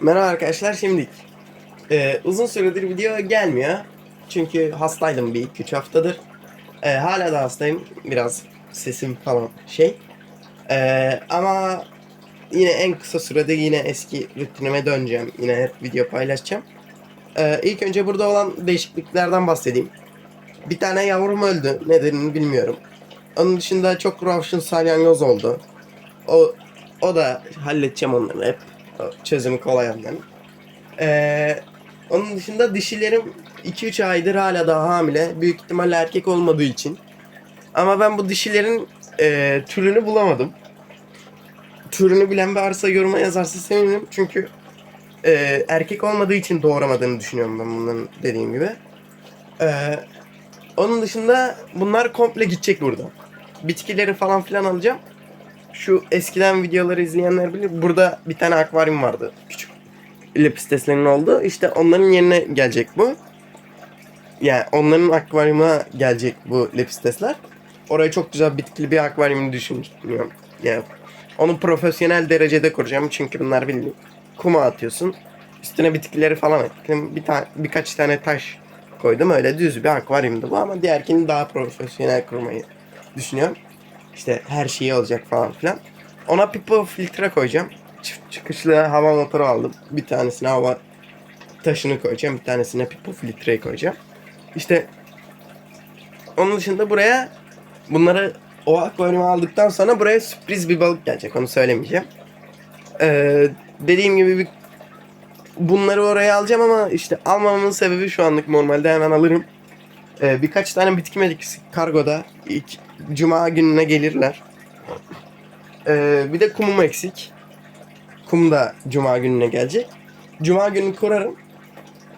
Merhaba arkadaşlar şimdilik. Ee, uzun süredir video gelmiyor. Çünkü hastaydım bir 2-3 haftadır. Ee, hala da hastayım. Biraz sesim falan şey. Ee, ama yine en kısa sürede yine eski rutinime döneceğim. Yine hep video paylaşacağım. Ee, ilk önce burada olan değişikliklerden bahsedeyim. Bir tane yavrum öldü. Nedenini bilmiyorum. Onun dışında çok ravşın salyangoz oldu. O o da halledeceğim onları hep. Çözümü kolay onların. Ee, onun dışında dişilerim 2-3 aydır hala daha hamile. Büyük ihtimalle erkek olmadığı için. Ama ben bu dişilerin e, türünü bulamadım. Türünü bilen bir arsa yoruma yazarsa sevinirim. Çünkü e, erkek olmadığı için doğuramadığını düşünüyorum ben bunların dediğim gibi. Ee, onun dışında bunlar komple gidecek burada. Bitkileri falan filan alacağım. Şu eskiden videoları izleyenler bilir. Burada bir tane akvaryum vardı. Küçük lepisteslerin oldu. İşte onların yerine gelecek bu. Yani onların akvaryumuna gelecek bu lepistesler. Oraya çok güzel bitkili bir akvaryum düşünüyorum. Yani onu profesyonel derecede kuracağım. Çünkü bunlar bildiğin kuma atıyorsun. Üstüne bitkileri falan ekledim. Bir tane birkaç tane taş koydum. Öyle düz bir akvaryumdu bu ama diğerkini daha profesyonel kurmayı düşünüyorum. İşte her şeyi olacak falan filan. Ona pipo filtre koyacağım. Çift çıkışlı hava motoru aldım. Bir tanesine hava taşını koyacağım. Bir tanesine pipo filtreyi koyacağım. İşte onun dışında buraya bunları o akvaryuma aldıktan sonra buraya sürpriz bir balık gelecek. Onu söylemeyeceğim. Ee, dediğim gibi bir bunları oraya alacağım ama işte almamamın sebebi şu anlık normalde hemen alırım. Ee, birkaç tane bitki medik kargoda ilk cuma gününe gelirler. Ee, bir de kumum eksik. Kum da cuma gününe gelecek. Cuma günü kurarım.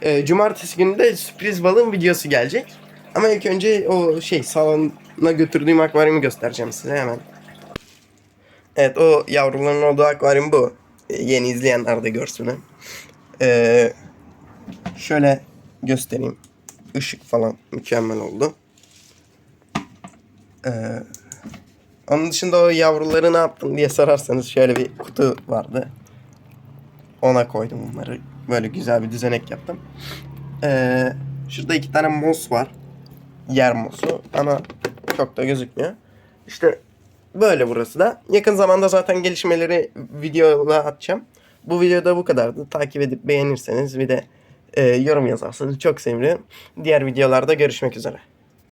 Ee, cumartesi günü de sürpriz balığın videosu gelecek. Ama ilk önce o şey salona götürdüğüm akvaryumu göstereceğim size hemen. Evet o yavruların olduğu akvaryum bu. Ee, yeni izleyenler de görsün. Ee, şöyle göstereyim. Işık falan mükemmel oldu. Ee, onun dışında o yavruları ne yaptın diye sorarsanız şöyle bir kutu vardı. Ona koydum bunları. Böyle güzel bir düzenek yaptım. Ee, şurada iki tane mos var. Yer mosu ama çok da gözükmüyor. İşte böyle burası da. Yakın zamanda zaten gelişmeleri videoda atacağım. Bu videoda bu kadardı. Takip edip beğenirseniz bir de e, yorum yazarsanız çok sevinirim. Diğer videolarda görüşmek üzere.